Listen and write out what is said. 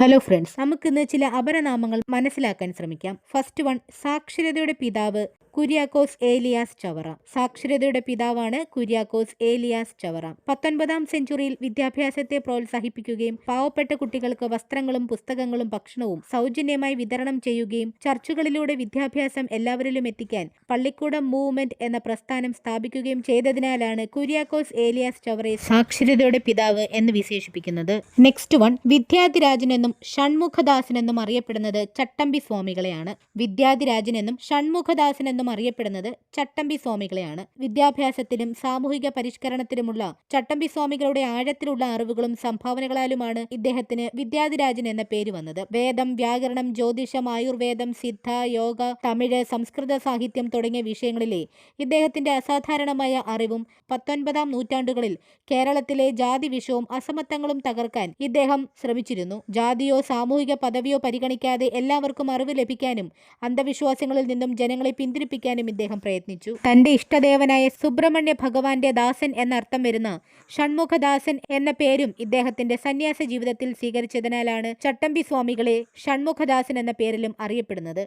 Hello friends നമുക്കിന്ന് ചില അപരനാമങ്ങൾ മനസ്സിലാക്കാൻ ശ്രമിക്കാം. ഫസ്റ്റ് വൺ സാക്ഷരതയുടെ പിതാവ് കുര്യാക്കോസ് ഏലിയാസ് ചവറ. സാക്ഷരതയുടെ പിതാവാണ് കുര്യാക്കോസ് ഏലിയാസ് ചവറ. പത്തൊൻപതാം സെഞ്ചുറിയിൽ വിദ്യാഭ്യാസത്തെ പ്രോത്സാഹിപ്പിക്കുകയും പാവപ്പെട്ട കുട്ടികൾക്ക് വസ്ത്രങ്ങളും പുസ്തകങ്ങളും ഭക്ഷണവും സൗജന്യമായി വിതരണം ചെയ്യുകയും ചർച്ചുകളിലൂടെ വിദ്യാഭ്യാസം എല്ലാവരിലും എത്തിക്കാൻ പള്ളിക്കൂടം മൂവ്മെന്റ് എന്ന പ്രസ്ഥാനം സ്ഥാപിക്കുകയും ചെയ്തതിനാലാണ് കുര്യാക്കോസ് ഏലിയാസ് ചവറെ സാക്ഷരതയുടെ പിതാവ് എന്ന് വിശേഷിപ്പിക്കുന്നത്. നെക്സ്റ്റ് വൺ ഷൺമുഖദാസൻ എന്നും അറിയപ്പെടുന്നത് ചട്ടമ്പി സ്വാമികളെയാണ്. വിദ്യാധിരാജൻ എന്നും ഷൺമുഖദാസൻ എന്നും അറിയപ്പെടുന്നത് ചട്ടമ്പി സ്വാമികളെയാണ്. വിദ്യാഭ്യാസത്തിലും സാമൂഹിക പരിഷ്കരണത്തിലുമുള്ള ചട്ടമ്പി സ്വാമികളുടെ ആഴത്തിലുള്ള അറിവുകളും സംഭാവനകളാലുമാണ് ഇദ്ദേഹത്തിന് വിദ്യാധിരാജൻ എന്ന പേര് വന്നത്. വേദം വ്യാകരണം ജ്യോതിഷം ആയുർവേദം സിദ്ധ യോഗ തമിഴ് സംസ്കൃത സാഹിത്യം തുടങ്ങിയ വിഷയങ്ങളിലെ ഇദ്ദേഹത്തിന്റെ അസാധാരണമായ അറിവും പത്തൊൻപതാം നൂറ്റാണ്ടുകളിൽ കേരളത്തിലെ ജാതി വിഷവും അസമത്വങ്ങളും തകർക്കാൻ ഇദ്ദേഹം ശ്രമിച്ചിരുന്നു. ജാതിയോ സാമൂഹിക പദവിയോ പരിഗണിക്കാതെ എല്ലാവർക്കും അറിവ് ലഭിക്കാനും അന്ധവിശ്വാസങ്ങളിൽ നിന്നും ജനങ്ങളെ പിന്തിരിപ്പിക്കാനും ഇദ്ദേഹം പ്രയത്നിച്ചു. തന്റെ ഇഷ്ടദേവനായ സുബ്രഹ്മണ്യ ഭഗവാന്റെ ദാസൻ എന്നർത്ഥം വരുന്ന ഷൺമുഖദാസൻ എന്ന പേരും ഇദ്ദേഹത്തിന്റെ സന്യാസ ജീവിതത്തിൽ സ്വീകരിച്ചതിനാലാണ് ചട്ടമ്പി സ്വാമികളെ ഷൺമുഖദാസൻ എന്ന പേരിലും അറിയപ്പെടുന്നത്.